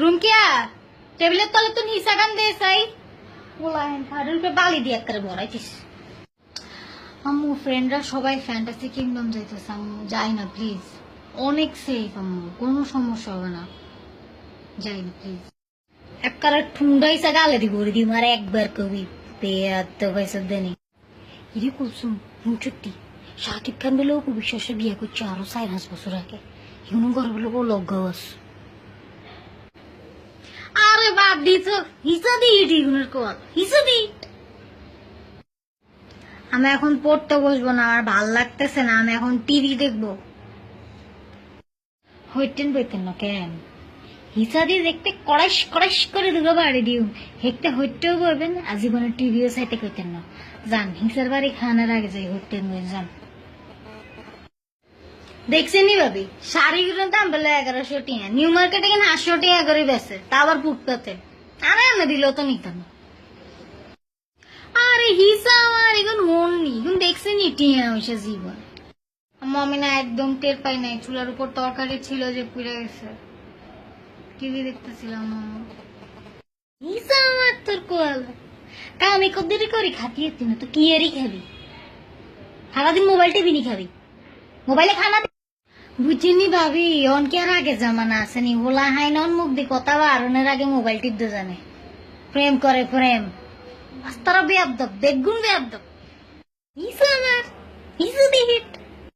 রুমকিয়া, টেবিলের তলে তো হিসা গান দে সাই বলাই হারুন পে বালি দিয়ে করে বড়াইছিস আম্মু ফ্রেন্ডরা সবাই ফ্যান্টাসি কিংডম যাইতেছে, আম্মু। যাই না প্লিজ অনেক সেফ আম্মু। কোনো সমস্যা হবে না। যাই না প্লিজ একবারে ঠুন্ডাইসা গালে দি মারে একবার কবি। পেয়াত পয়সা দেনি। ইরে কুলসুম মুচুটি শাকিব খান বলে অপু বিশ্বাসে বিয়ে করছে আরও চার পাঁচ বছর আগে। ইউনো ঘর লোক ও লগ্গাস আরে বাদ দিছ হিসা দি ইটি গুনের কল হিসা দি। আমি এখন পড়তে বসবো না আর ভালো লাগতেছে না, আমি এখন টিভি দেখব। হইতেন বইতেন না কেন? হিসা দিয়ে দেখতে কড়াইশ কড়াইশ করে দুটো বাড়ি দিও। হেকতে হইতেও বলবেন আজীবনে টিভিও সাইতে কইতেন না। যান, হিসার বাড়ি খানার আগে যাই, হইতেন বই যান। দেখছেনি ভাবি? শাড়িগুলোর দাম বলে এগারোশো টিয়া। নিউ মার্কেটে কিনা আটশো টিয়া করে বেছে তা আবার ফুটপাতে আরে আমি দিল তো নিতাম। আরে এখন এখন দেখছেনি টিয়া হয়েছে জীবন? মমি না একদম টের পাই নাই, চুলার উপর তরকারি ছিল যে পুড়ে গেছে। টিভি দেখতেছিলাম মামা হিসা আমার তোর কোয়াল? কা আমি কদ্দুরি করি খাতিয়ে তুই না তো কি এরই খাবি? সারাদিন মোবাইল টিভি নি খাবি? মোবাইলে খানা বুঝিনি ভাবি, অনকে আর আগে জামানা আসেনি ওলা হাই নন মুখ দি কথা বা আরনের আগে মোবাইল টিপতে জানে। প্রেম করে প্রেম। আস্তারা বেয়াব্দব বেগুন বেয়াব্দব ইসু আমার ইসু দি হিট।